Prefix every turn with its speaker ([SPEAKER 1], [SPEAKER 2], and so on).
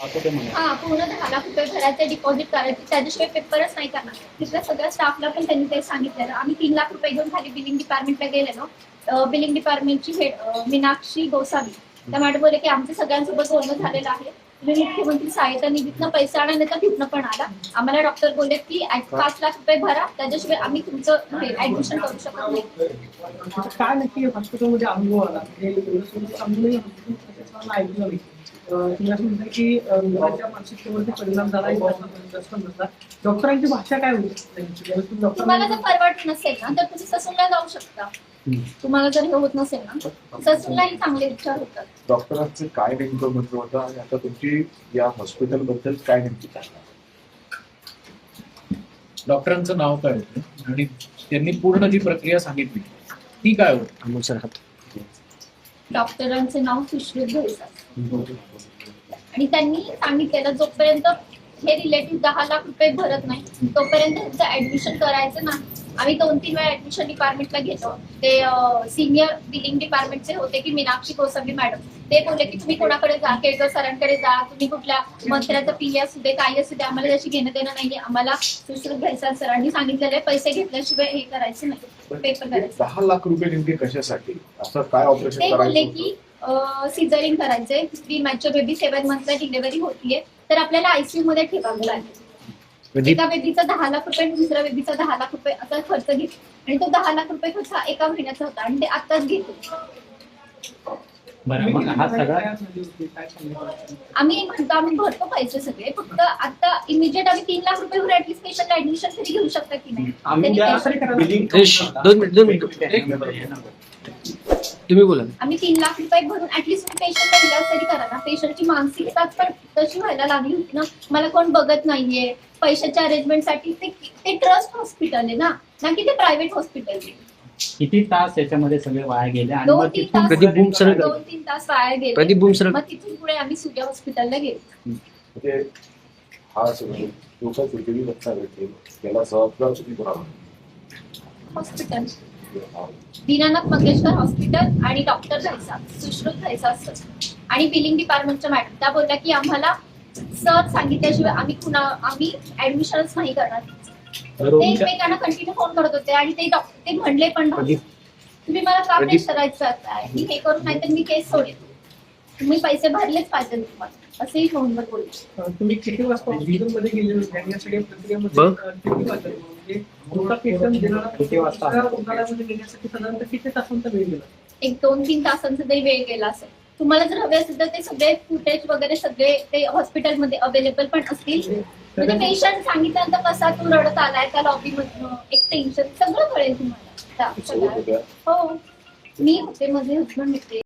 [SPEAKER 1] हा पूर्ण दहा लाख रुपये भरायचं डिपॉझिट करायचं त्याच्याशिवाय पेपरच नाही करणार. तिथल्या सगळ्या स्टाफला पण त्यांनी ते सांगितलेलं. आम्ही तीन लाख रुपये घेऊन खाली बिलिंग डिपार्टमेंटला गेलेलो. बिलिंग डिपार्टमेंटची हेड मीनाक्षी गोसावी. त्या मॅडम बोलले की आमचं सगळ्यांसोबत बोलणं झालेलं आहे. तुम्ही मुख्यमंत्री सहायता निधीतनं पैसे आणा नाही तर तिथनं पण आला. आम्हाला डॉक्टर बोलले की ऍट- पाच लाख रुपये भरा त्याच्याशिवाय आम्ही तुमचं ऍडमिशन करू शकत नाही.
[SPEAKER 2] काय नक्की हॉस्पिटलमध्ये अनुभव आला? म्हणजे व्यवस्थित समजूनही hospital प्रशासनाला ऐकलं नाही अं, तुम्ही असं म्हणता की अं, रुग्णाच्या मानसिकतेवरती परिणाम झाला आहे जास्त नसला डॉक्टरांची भाषा काय होती? त्यांची?
[SPEAKER 1] तुम्हाला जर परवडत नसेल ना तर तुम्ही ससूनला जाऊ शकता. तुम्हाला जर हे होत नसेल ना ससूनलाही चांगले विचार होतात.
[SPEAKER 3] डॉक्टरांचं काय नेमकं म्हणणं होतं आणि आता तुमची या हॉस्पिटलबद्दल काय नेमकी
[SPEAKER 4] डॉक्टरांचं नाव काय होतं? आणि त्यांनी पूर्ण जी प्रक्रिया सांगितली ती काय होती?
[SPEAKER 1] डॉक्टरांचे नाव सुश्रुत घोळसा आणि त्यांनी सांगितलेलं जोपर्यंत हे रिलेटिव्ह दहा लाख रुपये भरत नाही तोपर्यंत त्यांचं ऍडमिशन करायचं नाही. आम्ही दोन तीन वेळा ऍडमिशन डिपार्टमेंटला घेतो ते सिनियर बिलिंग डिपार्टमेंटचे होते की मीनाक्षी कोसंबी मॅडम ते बोलले की तुम्ही कोणाकडे जा केळकर सरांकडे जा तुम्ही कुठल्या मंत्र्याचं पी असू दे काही असू दे आम्हाला त्याची घेणं देणं नाहीये. आम्हाला सुश्रुत घ्यायचा सरांनी सांगितलेलं आहे पैसे घेतल्याशिवाय हे करायचं नाही. पेपर करायचं.
[SPEAKER 3] दहा लाख रुपये नेमके कशासाठी? असं काय ऑपरेशन
[SPEAKER 1] ते बोलले की? सिझरिंग करायचंय. प्री मॅच्युअर बेबी सेव्हन मंथला डिलिव्हरी होतीये. तर आपल्याला आयसीयू मध्ये ठेवावं लागेल. एका बेबीचा दहा लाख रुपये आणि दुसऱ्या बेबीचा दहा लाख रुपये असा खर्च घेतो आणि तो दहा लाख रुपये खर्च हा एका महिन्याचा होता आणि ते आताच घेतो.
[SPEAKER 5] बरं मग हा सगळा?
[SPEAKER 1] आम्ही म्हणतो आम्ही भरतो पैसे सगळे फक्त आता इमिजिएट आम्ही तीन लाख रुपये भरून ऍटलीस्ट पेशंटला ऍडमिशन तरी घेऊ शकता की नाही. त्यांनी
[SPEAKER 5] बिलिंग
[SPEAKER 6] दोन मिनिट दोन मिनिट. एक तुम्ही बोला
[SPEAKER 1] आम्ही तीन लाख रुपये भरून ऍटलीस्ट पेशंटला इलाज तरी करा ना. पेशंटची मानसिकताच पण तशी व्हायला लागली होती ना. मला कोण बघत नाहीये. पैशाच्या अरेंजमेंटसाठी ते ते ट्रस्ट हॉस्पिटल आहे ना. ना की ते प्रायव्हेट हॉस्पिटल आहे.
[SPEAKER 5] किती तास याच्यामध्ये सगळे वाया गेले आणि
[SPEAKER 1] दोन
[SPEAKER 5] मग
[SPEAKER 1] तीन
[SPEAKER 5] तिथून
[SPEAKER 1] तास
[SPEAKER 6] प्रदीप बुम सर
[SPEAKER 1] दोन तीन तास वाया गेले.
[SPEAKER 6] प्रदीप बुम सर
[SPEAKER 1] मग तिथून पुढे आम्ही सूर्य हॉस्पिटलला गेलो.
[SPEAKER 3] म्हणजे हा सगळं त्याला जबाबदार तुम्ही
[SPEAKER 1] हॉस्पिटल दीनानाथ मंगेशकर हॉस्पिटल आणि डॉक्टर घ्यायचा सुश्रुत असतं आणि बिलिंग डिपार्टमेंटच्या मॅडम त्या बोलल्या की आम्हाला सर सांगितल्याशिवाय आम्ही कुणा आम्ही ऍडमिशनच नाही करणार. ते एकमेकांना कंटिन्यू फोन करत होते आणि ते डॉक्टर ते म्हणले पण नव्हते. तुम्ही मला का प्रेशरायचं आहे मी हे करू नाही तर मी केस सोडेन. तुम्ही पैसे भरलेच पाहिजे तुम्हाला असेही फोनवर बोलले.
[SPEAKER 2] तुम्ही किती वाजता हॉस्पिटलमध्ये गेले होते? आणि या सगळ्या प्रक्रियेमध्ये
[SPEAKER 6] बघ.
[SPEAKER 2] अं, किती वाजता एका
[SPEAKER 1] दोन तीन तासांचा तरी वेळ गेला असेल. तुम्हाला जर हवे असेल तर ते सगळे फुटेज वगैरे सगळे ते हॉस्पिटलमध्ये अवेलेबल पण असतील. म्हणजे पेशंट सांगितल्यानंतर कसा तू रडत आलाय त्या लॉबी मधनं एक टेन्शन सगळं कळेल तुम्हाला. हो. मी होते माझे हजबंड होते.